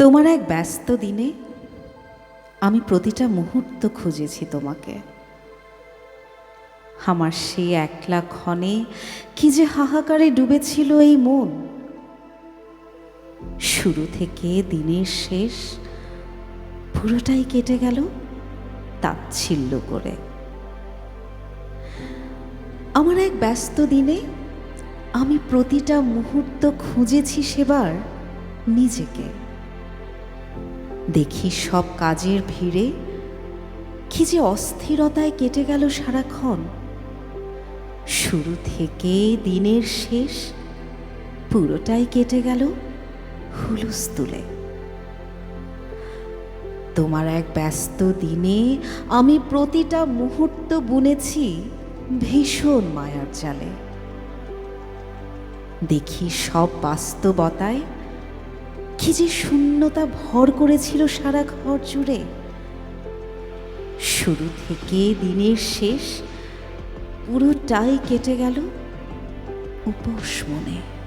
তোমার এক ব্যস্ত দিনে আমি প্রতিটা মুহূর্ত খুঁজেছি তোমাকে। আমার সেই একলা ক্ষণে কি যে হাহাকারে ডুবেছিল এই মন। শুরু থেকে দিনের শেষ, পুরোটাই কেটে গেল তাচ্ছিল্য করে। আমার এক ব্যস্ত দিনে আমি প্রতিটা মুহূর্ত খুঁজেছি সেবার নিজেকে। দেখি সব কাজের ভিড়ে কি যে অস্থিরতায় কেটে গেল সারাক্ষণ। শুরু থেকে দিনের শেষ পুরোটাই কেটে গেল হুলুস্থুলে। তোমার এক ব্যস্ত দিনে আমি প্রতিটা মুহূর্ত বুনেছি ভীষণ মায়ার জালে। দেখি সব বাস্তবতায় কি যে শূন্যতা ভর করেছিল সারা ঘর জুড়ে। শুরু থেকে দিনের শেষ, পুরোটাই কেটে গেল উপোস মনে।